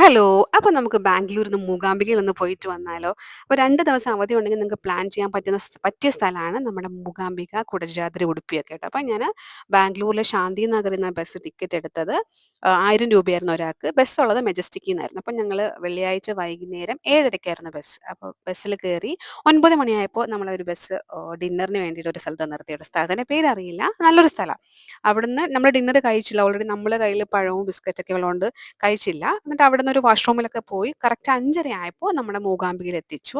Hello. അപ്പൊ നമുക്ക് ബാംഗ്ലൂരിന്ന് മൂകാംബികയിൽ നിന്ന് പോയിട്ട് വന്നാലോ? അപ്പോൾ രണ്ട് ദിവസം അവധി ഉണ്ടെങ്കിൽ നിങ്ങൾക്ക് പ്ലാൻ ചെയ്യാൻ പറ്റുന്ന പറ്റിയ സ്ഥലമാണ് നമ്മുടെ മൂകാംബിക, കുടജാദ്രി, ഉടുപ്പിയൊക്കെ കേട്ടോ. അപ്പൊ ഞാൻ ബാംഗ്ലൂരിലെ ശാന്തി നഗറിന്ന ബസ് ടിക്കറ്റ് എടുത്തത് ആഹ് രൂ. 1000 രൂപയായിരുന്നു ഒരാൾക്ക്. ബസ് ഉള്ളത് മെജസ്റ്റിക്കിന്നായിരുന്നു. അപ്പൊ ഞങ്ങൾ വെള്ളിയാഴ്ച വൈകുന്നേരം 7:30ക്കായിരുന്നു ബസ്. അപ്പൊ ബസ്സിൽ കയറി 9 മണിയായപ്പോ നമ്മളെ ഒരു ബസ് ഡിന്നറിന് വേണ്ടിയിട്ട് ഒരു സ്ഥലത്ത് നിർത്തിയിട്ടോ. സ്ഥലത്തിന്റെ പേരറിയില്ല. നല്ലൊരു സ്ഥലം അവിടുന്ന് നമ്മൾ ഡിന്നർ കഴിച്ചില്ല. ഓൾറെഡി നമ്മളെ കയ്യിൽ പഴവും ബിസ്ക്കറ്റൊക്കെ ഉള്ളോണ്ട് കഴിച്ചില്ല. എന്നിട്ട് അവിടുന്ന് ഒരു വാഷ്റൂമിലൊക്കെ പോയി കറക്റ്റ് അഞ്ചര ആയപ്പോൾ നമ്മുടെ മൂകാംബികയിൽ എത്തിച്ചു.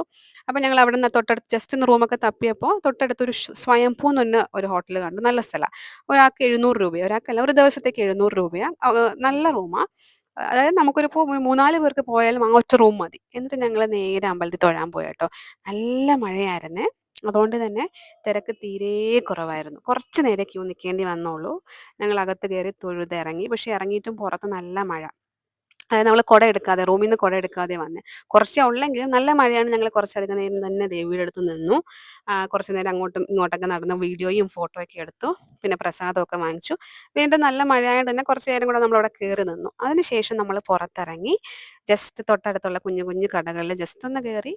അപ്പോൾ ഞങ്ങൾ അവിടെ നിന്ന് തൊട്ടടുത്ത് ജസ്റ്റ് ഒന്ന് റൂമൊക്കെ തപ്പിയപ്പോൾ തൊട്ടടുത്തൊരു സ്വയംഭൂ എന്ന് പറഞ്ഞ ഒരു ഹോട്ടൽ കണ്ടു. നല്ല സ്ഥലമാണ് ഒരാൾക്ക് എഴുന്നൂറ് രൂപയാണ് ഒരാൾക്കല്ല ഒരു ദിവസത്തേക്ക് എഴുന്നൂറ് രൂപയാണ് നല്ല റൂമാണ് അതായത് നമുക്കൊരു മൂന്നാൽ 3, 4 പേർക്ക് പോയാലും ആ ഒറ്റ റൂം മതി. എന്നിട്ട് ഞങ്ങൾ നേരെ അമ്പലത്തിൽ തൊഴാൻ പോയി കേട്ടോ നല്ല മഴയായിരുന്നേ. അതുകൊണ്ട് തന്നെ തിരക്ക് തീരെ കുറവായിരുന്നു. കുറച്ച് നേരെ ക്യൂ നിൽക്കേണ്ടി വന്നോളൂ ഞങ്ങൾ അകത്ത് കയറി തൊഴുതിറങ്ങി. പക്ഷെ ഇറങ്ങിയിട്ടും പുറത്ത് നല്ല മഴ. അതായത് നമ്മൾ കുട എടുക്കാതെ റൂമിൽ നിന്ന് കുട എടുക്കാതെ വന്നേ. കുറച്ചേ ഉള്ളെങ്കിലും നല്ല മഴയാണ് ഞങ്ങൾ കുറച്ചധികം നേരം തന്നെ ദേവിയുടെ അടുത്ത് നിന്നു. കുറച്ച് നേരം അങ്ങോട്ടും ഇങ്ങോട്ടൊക്കെ നടന്ന് വീഡിയോയും ഫോട്ടോയൊക്കെ എടുത്തു. പിന്നെ പ്രസാദമൊക്കെ വാങ്ങിച്ചു. വീണ്ടും നല്ല മഴയായത് തന്നെ കുറച്ച് നേരം കൂടെ നമ്മളവിടെ കയറി നിന്നു. അതിനുശേഷം നമ്മൾ പുറത്തിറങ്ങി ജസ്റ്റ് തൊട്ടടുത്തുള്ള കുഞ്ഞു കുഞ്ഞു കടകളിൽ ജസ്റ്റ് ഒന്ന് കയറി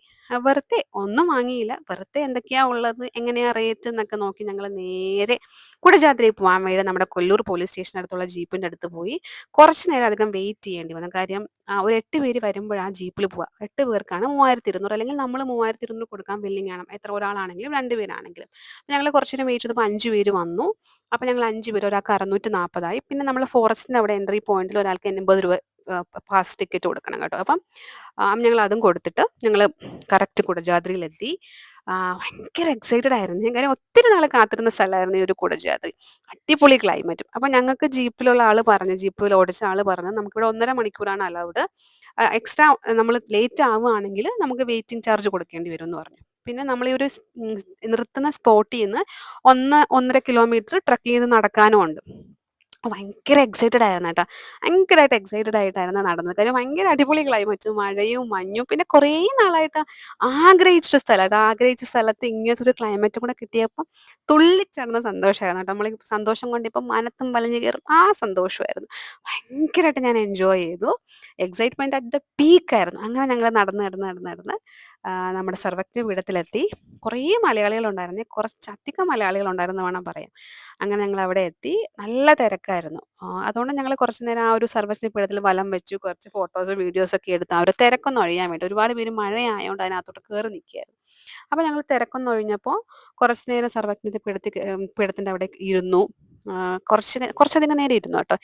വെറുതെ ഒന്നും വാങ്ങിയില്ല. വെറുതെ എന്തൊക്കെയാ ഉള്ളത്, എങ്ങനെയാ റേറ്റ് എന്നൊക്കെ നോക്കി ഞങ്ങൾ നേരെ കുടജാത്രയിൽ പോകാൻ വേണ്ടി നമ്മുടെ കൊല്ലൂർ പോലീസ് സ്റ്റേഷൻ അടുത്തുള്ള ജീപ്പിന്റെ അടുത്ത് പോയി. കുറച്ച് നേരം അധികം വെയിറ്റ് ചെയ്യേണ്ടി വന്നു. കാര്യം ഒരു എട്ട് പേര് വരുമ്പോഴാ ജീപ്പിൽ പോവാ. എട്ട് പേർക്കാണ് 3200 അല്ലെങ്കിൽ നമ്മൾ മൂവായിരത്തി ഇരുന്നൂറ് കൊടുക്കാൻ ബില്ലിംഗ് ആണ്. എത്ര ഒരാളാണെങ്കിലും രണ്ട് പേരാണെങ്കിലും. ഞങ്ങൾ കുറച്ച് നേരം വെയിറ്റ് ചെയ്തപ്പോൾ അഞ്ച് പേര് വന്നു. അപ്പൊ ഞങ്ങൾ അഞ്ച് പേര് ഒരാൾക്ക് അറുന്നൂറ്റി നാൽപ്പതായി പിന്നെ നമ്മൾ ഫോറസ്റ്റിന്റെ അവിടെ എൻട്രി പോയിന്റിൽ ഒരാൾക്ക് 80 രൂപ പാസ് ടിക്കറ്റ് കൊടുക്കണം കേട്ടോ. അപ്പം ഞങ്ങൾ അതും കൊടുത്തിട്ട് ഞങ്ങൾ കറക്റ്റ് കുടജാദ്രിയിലെത്തി. ഭയങ്കര എക്സൈറ്റഡ് ആയിരുന്നു. കാര്യം ഒത്തിരി നാൾ കാത്തിരുന്ന സ്ഥലമായിരുന്നു ഈ ഒരു കുടജാദ്രി. അടിപൊളി ക്ലൈമറ്റും. അപ്പം ഞങ്ങൾക്ക് ജീപ്പിലുള്ള ആൾ പറഞ്ഞു ജീപ്പിൽ ഓടിച്ച ആൾ പറഞ്ഞു നമുക്കിവിടെ 1 1/2 മണിക്കൂറാണ് അലൗഡ്. എക്സ്ട്രാ നമ്മൾ ലേറ്റ് ആവുകയാണെങ്കിൽ നമുക്ക് വെയിറ്റിംഗ് ചാർജ് കൊടുക്കേണ്ടി വരും എന്ന് പറഞ്ഞു. പിന്നെ നമ്മൾ ഈ ഒരു നിർത്തുന്ന സ്പോട്ടീന്ന് 1, 1 1/2 കിലോമീറ്റർ ട്രക്ക് ചെയ്ത് നടക്കാനും ഉണ്ട്. ഭയങ്കര എക്സൈറ്റഡ് ആയിരുന്നു കേട്ടോ. ഭയങ്കരായിട്ട് എക്സൈറ്റഡ് ആയിട്ടായിരുന്നു നടന്നത്. കാര്യം ഭയങ്കര അടിപൊളി ക്ലൈമറ്റും മഴയും മഞ്ഞും പിന്നെ കുറേ നാളായിട്ട് ആഗ്രഹിച്ചൊരു സ്ഥലാട്ടോ. ആഗ്രഹിച്ച സ്ഥലത്ത് ഇങ്ങനത്തൊരു ക്ലൈമറ്റും കൂടെ കിട്ടിയപ്പം തുള്ളിച്ചാടുന്ന സന്തോഷമായിരുന്നു കേട്ടോ. നമ്മൾ ഈ സന്തോഷം കൊണ്ട് ഇപ്പം മനത്തും വലഞ്ഞു കയറും ആ സന്തോഷമായിരുന്നു. ഭയങ്കരായിട്ട് ഞാൻ എൻജോയ് ചെയ്തു. എക്സൈറ്റ്മെന്റ് അറ്റ് ദ പീക്ക് ആയിരുന്നു. അങ്ങനെ ഞങ്ങൾ നടന്ന് നടന്ന് നടന്ന് നടന്ന് നമ്മുടെ സർവജ്ഞ പീഠത്തിലെത്തി. കുറേ മലയാളികൾ ഉണ്ടായിരുന്നേ. കുറച്ചധികം മലയാളികൾ ഉണ്ടായിരുന്നെന്ന് വേണം പറയാം അങ്ങനെ ഞങ്ങൾ അവിടെ എത്തി. നല്ല തിരക്കായിരുന്നു. ആഹ് അതുകൊണ്ട് ഞങ്ങൾ കുറച്ച് നേരം ആ ഒരു സർവജ്ഞ പീഠത്തിൽ വലം വെച്ചു. കുറച്ച് ഫോട്ടോസും വീഡിയോസും ഒക്കെ എടുത്ത് അവരെ ഒരു തിരക്കൊന്ന് ഒഴിയാൻ വേണ്ടി. ഒരുപാട് പേര് മഴയായതുകൊണ്ട് അതിനകത്തോട്ട് കയറി നിൽക്കുകയായിരുന്നു. അപ്പൊ ഞങ്ങൾ തിരക്കൊന്നും ഒഴിഞ്ഞപ്പോ കുറച്ച് നേരം സർവജ്ഞ പീഠത്തി പീഠത്തിന്റെ അവിടെ ഇരുന്നു. കുറച്ച് കുറച്ചധികം നേരം ഇരുന്നു കേട്ടോ.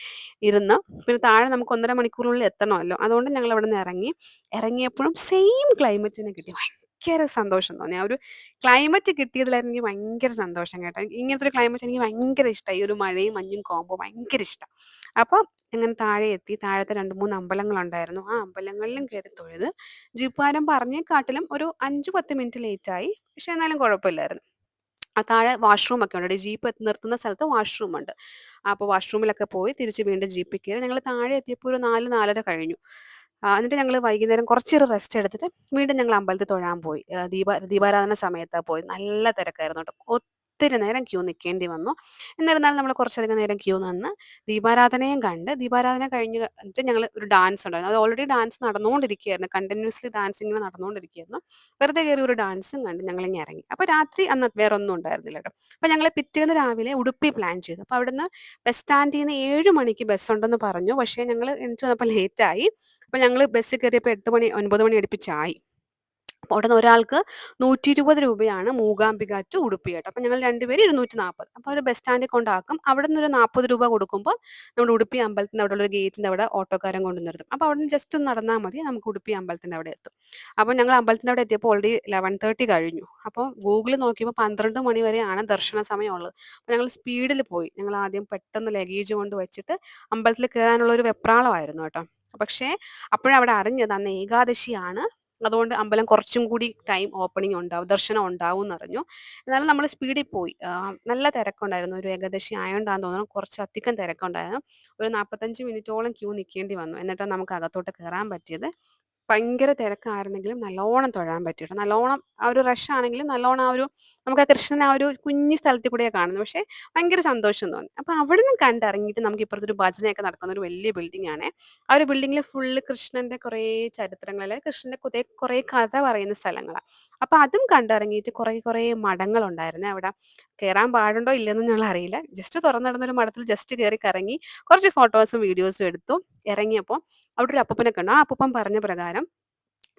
ഇരുന്ന് പിന്നെ താഴെ നമുക്ക് 1 1/2 മണിക്കൂറിനുള്ളിൽ എത്തണമല്ലോ. അതുകൊണ്ട് ഞങ്ങൾ അവിടെ നിന്ന് ഇറങ്ങി. ഇറങ്ങിയപ്പോഴും സെയിം ക്ലൈമറ്റ് തന്നെ കിട്ടി. ഭയങ്കര സന്തോഷം തോന്നി. ആ ഒരു ക്ലൈമറ്റ് കിട്ടിയതിലായിരുന്നു എനിക്ക് ഭയങ്കര സന്തോഷം കേട്ടോ. ഇങ്ങനത്തെ ഒരു ക്ലൈമറ്റ് എനിക്ക് ഭയങ്കര ഇഷ്ടാ. ഈ ഒരു മഴയും മഞ്ഞും കോംബോ ഭയങ്കര ഇഷ്ടാ. അപ്പം അങ്ങനെ താഴെ എത്തി. താഴത്തെ 2, 3 അമ്പലങ്ങളുണ്ടായിരുന്നു. ആ അമ്പലങ്ങളിലും കയറി തൊഴുത് ജീപ്പുകാരൻ പറഞ്ഞേക്കാട്ടിലും ഒരു 5, 10 മിനിറ്റ് ലേറ്റായി. പക്ഷെ എന്നാലും കുഴപ്പമില്ലായിരുന്നു. ആ താഴെ വാഷ്റൂം ഒക്കെ ഉണ്ട്. ജീപ്പ് നിർത്തുന്ന സ്ഥലത്ത് വാഷ്റൂം ഉണ്ട്. അപ്പൊ വാഷ്റൂമിലൊക്കെ പോയി തിരിച്ച് വീണ്ടും ജീപ്പിൽ കയറി. ഞങ്ങൾ താഴെ എത്തിയപ്പോ ഒരു 4, 4:30 കഴിഞ്ഞു. എന്നിട്ട് ഞങ്ങൾ വൈകുന്നേരം കുറച്ചൊരു റെസ്റ്റ് എടുത്തിട്ട് വീണ്ടും ഞങ്ങൾ അമ്പലത്തിൽ തൊഴാൻ പോയി. ദീപ ദീപാരാധന സമയത്താ പോയി നല്ല തിരക്കായിരുന്നു കേട്ടോ. ഒത്തിരി നേരം ക്യൂ നിൽക്കേണ്ടി വന്നു. എന്നിരുന്നാലും നമ്മൾ കുറച്ചധികം നേരം ക്യൂ നിന്ന് ദീപാരാധനയും കണ്ട് ദീപാരാധന കഴിഞ്ഞ് കഴിഞ്ഞിട്ട് ഞങ്ങൾ ഒരു ഡാൻസ് ഉണ്ടായിരുന്നു. അത് ഓൾറെഡി ഡാൻസ് നടന്നുകൊണ്ടിരിക്കുകയായിരുന്നു. കണ്ടിന്യൂസ്ലി ഡാൻസ് ഇങ്ങനെ നടന്നുകൊണ്ടിരിക്കുകയായിരുന്നു. വെറുതെ കയറി ഒരു ഡാൻസും കണ്ട് ഞങ്ങൾ ഇങ്ങനെ ഇറങ്ങി. അപ്പോൾ രാത്രി അന്ന് വേറെ ഒന്നും ഉണ്ടായിരുന്നില്ല കേട്ടോ. അപ്പൊ ഞങ്ങൾ പിറ്റേന്ന് രാവിലെ ഉടുപ്പി പ്ലാൻ ചെയ്തു. അപ്പൊ അവിടുന്ന് ബസ് സ്റ്റാൻഡിൽ നിന്ന് ഏഴ് മണിക്ക് ബസ് ഉണ്ടെന്ന് പറഞ്ഞു. പക്ഷേ ഞങ്ങൾ എണീറ്റ് വന്നപ്പോൾ ലേറ്റായി. അപ്പോൾ ഞങ്ങൾ ബസ്സിൽ കയറിയപ്പോൾ എട്ട് മണി ഒൻപത് മണി അടുപ്പിച്ചായി. അവിടുന്ന് ഒരാൾക്ക് 120 രൂപയാണ് മൂകാംബിക ടു ഉടുപ്പി കേട്ടോ. അപ്പൊ ഞങ്ങൾ രണ്ടുപേരും ഇരുന്നൂറ്റി നാൽപ്പത് അപ്പോൾ ഒരു ബസ് സ്റ്റാൻഡിൽ കൊണ്ടാക്കും. അവിടുന്ന് ഒരു 40 രൂപ കൊടുക്കുമ്പോൾ നമ്മുടെ ഉടുപ്പി അമ്പലത്തിന്റെ അവിടെ ഒരു ഗേറ്റിന്റെ അവിടെ ഓട്ടോക്കാരൻ കൊണ്ട് നിർത്തും. അപ്പൊ നിന്ന് ജസ്റ്റ് ഒന്ന് നടന്നാൽ മതി. നമുക്ക് ഉടുപ്പി അമ്പലത്തിന്റെ അവിടെ എത്തും. അപ്പോൾ ഞങ്ങൾ അമ്പലത്തിന്റെ അവിടെ എത്തിയപ്പോൾ ഓൾറെഡി 11:30 കഴിഞ്ഞു. അപ്പോൾ ഗൂഗിൾ നോക്കിയപ്പോൾ 12 മണി വരെയാണ് ദർശന സമയം ഉള്ളത്. അപ്പൊ ഞങ്ങൾ സ്പീഡിൽ പോയി. ഞങ്ങൾ ആദ്യം പെട്ടെന്ന് ലഗേജ് കൊണ്ട് വെച്ചിട്ട് അമ്പലത്തിൽ കയറാനുള്ള ഒരു വെപ്രാളമായിരുന്നു കേട്ടോ. പക്ഷേ അപ്പോഴവിടെ അറിഞ്ഞത് അന്ന് ഏകാദശിയാണ്. അതുകൊണ്ട് അമ്പലം കുറച്ചും കൂടി ടൈം ഓപ്പണിംഗ് ഉണ്ടാവും ദർശനം ഉണ്ടാവും എന്നറിഞ്ഞു. എന്നാലും നമ്മൾ സ്പീഡിൽ പോയി. നല്ല തിരക്കുണ്ടായിരുന്നു. ഒരു ഏകദേശം ആയോണ്ടാന്ന് തോന്നുന്നു കുറച്ച് അധികം തിരക്കുണ്ടായിരുന്നു. ഒരു 45 മിനിറ്റോളം ക്യൂ നിൽക്കേണ്ടി വന്നു. എന്നിട്ടാണ് നമുക്ക് അകത്തോട്ട് കയറാൻ പറ്റിയത്. ഭയങ്കര തിരക്കായിരുന്നെങ്കിലും നല്ലോണം തൊഴാൻ പറ്റിയിട്ട്. നല്ലോണം ആ ഒരു റഷ് ആണെങ്കിലും നല്ലോണം ആ ഒരു നമുക്ക് ആ കൃഷ്ണൻ ആ ഒരു കുഞ്ഞു സ്ഥലത്തിൽ കൂടെയാണ് കാണുന്നത്. പക്ഷേ ഭയങ്കര സന്തോഷം തോന്നി. അപ്പോൾ നിന്ന് കണ്ടിറങ്ങിയിട്ട് നമുക്ക് ഇപ്പുറത്തൊരു ഭജനയൊക്കെ നടക്കുന്ന ഒരു വലിയ ബിൽഡിംഗ് ആണ് ആ ഒരു ബിൽഡിങ്ങിൽ ഫുള്ള് കൃഷ്ണന്റെ കുറേ ചരിത്രങ്ങൾ കൃഷ്ണന്റെ കുറെ കുറേ കഥ പറയുന്ന സ്ഥലങ്ങളാണ് അപ്പോൾ അതും കണ്ടിറങ്ങിയിട്ട് കുറേ കുറേ മഠങ്ങളുണ്ടായിരുന്നു അവിടെ. കേറാൻ പാടുണ്ടോ ഇല്ലെന്ന് ഞങ്ങൾ അറിയില്ല ജസ്റ്റ് തുറന്നിടുന്നൊരു മഠത്തിൽ ജസ്റ്റ് കയറി കറങ്ങി കുറച്ച് ഫോട്ടോസും വീഡിയോസും എടുത്തു. ഇറങ്ങിയപ്പോൾ അവിടെ ഒരു അപ്പൂപ്പനെ കണ്ടു. ആ അപ്പൂപ്പൻ പറഞ്ഞ പ്രകാരം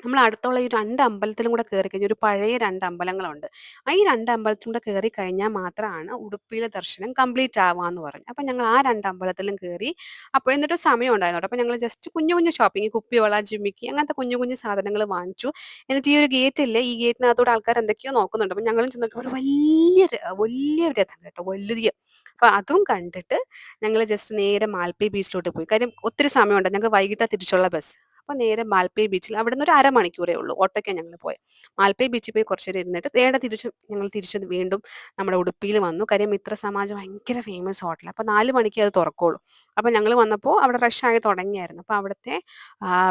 നമ്മൾ അടുത്തുള്ള ഈ രണ്ട് അമ്പലത്തിലും കൂടെ കയറി കഴിഞ്ഞാൽ ഒരു പഴയ രണ്ട് അമ്പലങ്ങളുണ്ട്. ആ ഈ രണ്ട് അമ്പലത്തിലും കൂടെ കയറി കഴിഞ്ഞാൽ മാത്രമാണ് ഉടുപ്പിയിലെ ദർശനം കംപ്ലീറ്റ് ആവാന്ന് പറഞ്ഞു. അപ്പം ഞങ്ങൾ ആ രണ്ട് അമ്പലത്തിലും കയറി അപ്പോൾ എന്നിട്ട് സമയം ഉണ്ടായിരുന്നു അപ്പം ഞങ്ങൾ ജസ്റ്റ് കുഞ്ഞു കുഞ്ഞു ഷോപ്പിംഗ് കുപ്പിവള, ജിമ്മിക്ക് അങ്ങനത്തെ കുഞ്ഞു കുഞ്ഞു സാധനങ്ങൾ വാങ്ങിച്ചു. എന്നിട്ട് ഈ ഒരു ഗേറ്റ് ഇല്ലേ ഈ ഗേറ്റിനകത്തോടെ ആൾക്കാർ എന്തൊക്കെയോ നോക്കുന്നുണ്ട്. അപ്പം ഞങ്ങളും ചെന്ന് നോക്കിയപ്പോൾ ഒരു വലിയ വലിയ രഥം കേട്ടോ വലിയ. അപ്പം അതും കണ്ടിട്ട് ഞങ്ങൾ ജസ്റ്റ് നേരെ മാൽപ്പി ബീച്ചിലോട്ട് പോയി. കാര്യം ഒത്തിരി സമയമുണ്ട്. ഞങ്ങൾക്ക് വൈകിട്ടാണ് തിരിച്ചുള്ള ബസ്. അപ്പോൾ നേരെ മാൽപ്പേ ബീച്ചിൽ അവിടെ നിന്ന് ഒരു അരമണിക്കൂറേ ഉള്ളൂ. ഓട്ടോയ്ക്കാ ഞങ്ങൾ പോയത്. മാൽപ്പേ ബീച്ചിൽ പോയി കുറച്ച് നേരം ഇരുന്നിട്ട് നേരെ തിരിച്ച് ഞങ്ങൾ തിരിച്ച് വീണ്ടും നമ്മുടെ ഉടുപ്പിയിൽ വന്നു. കാര്യം മിത്ര സമാജം ഭയങ്കര ഫേമസ് ഹോട്ടൽ അപ്പോൾ നാല് മണിക്ക് അത് തുറക്കുള്ളൂ. അപ്പോൾ ഞങ്ങൾ വന്നപ്പോൾ അവിടെ റഷ് ആയി തുടങ്ങിയായിരുന്നു. അപ്പോൾ അവിടുത്തെ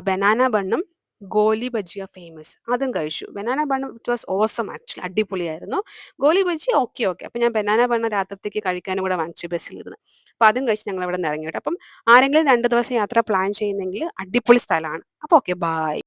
ബനാന ബണ്ണും ഗോലി ബജിയ ഫേമസ്. അതും കഴിച്ചു. Banana bun it was awesome actually അടിപൊളിയായിരുന്നു. Goli bajji okay okay. അപ്പം ഞാൻ ബനാന ബണ്ണ് രാത്രിത്തേക്ക് കഴിക്കാനും കൂടെ വാങ്ങിച്ചു ബസ്സിലിരുന്ന്. അപ്പം അതും കഴിച്ച് ഞങ്ങൾ അവിടെ നിന്ന് ഇറങ്ങി. അപ്പം ആരെങ്കിലും രണ്ട് ദിവസം യാത്ര പ്ലാൻ ചെയ്യുന്നെങ്കിൽ അടിപൊളി സ്ഥലമാണ്. അപ്പോൾ ഓക്കെ ബൈ.